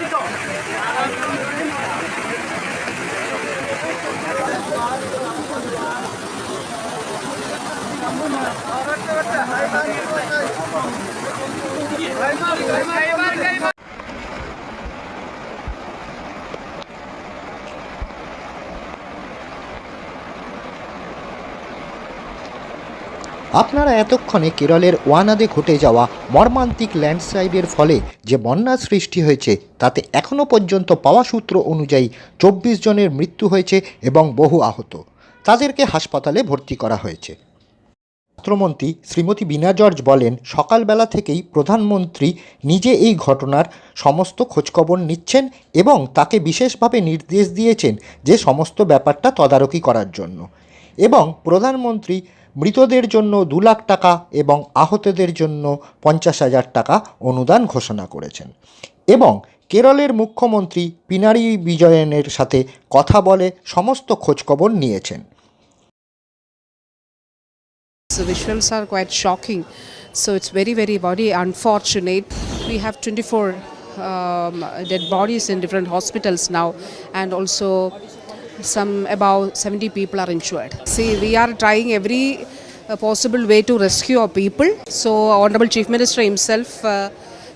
りイバが。はい。আপনারা এতক্ষণে কেরলের ওয়ানাদে ঘটে যাওয়া মর্মান্তিক ল্যান্ডস্লাইডের ফলে যে বন্যার সৃষ্টি হয়েছে, তাতে এখনও পর্যন্ত পাওয়া সূত্র অনুযায়ী চব্বিশ জনের মৃত্যু হয়েছে এবং বহু আহত। তাদেরকে হাসপাতালে ভর্তি করা হয়েছে। ছাত্রমন্ত্রী শ্রীমতী বিনা জর্জ বলেন, সকালবেলা থেকেই প্রধানমন্ত্রী নিজে এই ঘটনার সমস্ত খোঁজখবর নিচ্ছেন এবং তাকে বিশেষভাবে নির্দেশ দিয়েছেন যে সমস্ত ব্যাপারটা তদারকি করার জন্য। এবং প্রধানমন্ত্রী মৃতদের জন্য দু লাখ টাকা এবং আহতদের জন্য পঞ্চাশ হাজার টাকা অনুদান ঘোষণা করেছেন এবং কেরলের মুখ্যমন্ত্রী পিনারি বিজয়নের সাথে কথা বলে সমস্ত খোঁজখবর নিয়েছেন The visuals are quite shocking. So it's very, very, very unfortunate. We have 24 um, dead bodies in different hospitals now, and also some about 70 people are insured. See, we are trying every uh, possible way to rescue our people. So, Honorable Chief Minister himself. Uh,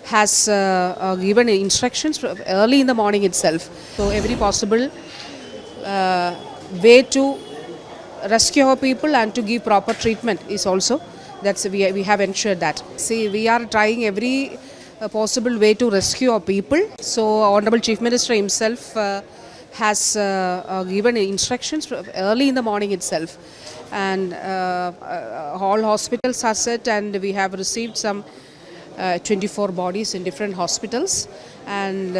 has uh, uh, given instructions early in the morning itself. So, every possible uh, way to rescue our people and to give proper treatment is also that's we, we have ensured that see we are trying every uh, possible way to rescue our people so honorable chief minister himself uh, has uh, uh, given instructions early in the morning itself. And uh, all hospitals are set and we have received some uh, 24 bodies in different hospitals. And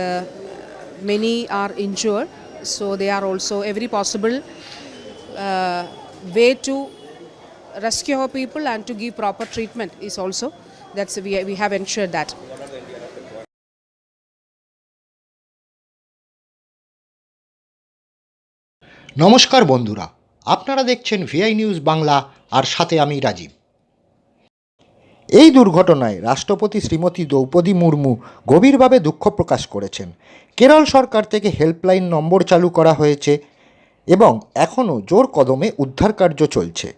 many are injured. So they are also every possible way to rescue our people and to give proper treatment is also that's we, we have ensured that নমস্কার বন্ধুরা, আপনারা দেখছেন Vi news Bangla, আর সাথে আমি রাজীব। এই দুর্ঘটনায় রাষ্ট্রপতি শ্রীমতী দ্রৌপদী মুর্মু গভীরভাবে দুঃখ প্রকাশ করেছেন। কেরল সরকার থেকে হেল্পলাইন নম্বর চালু করা হয়েছে এবং এখনও জোর কদমে উদ্ধার কার্য চলছে।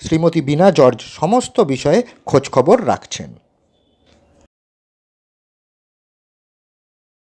শ্রীমতী বিনা জর্জ সমস্ত বিষয়ে খোঁজখবর রাখছেন।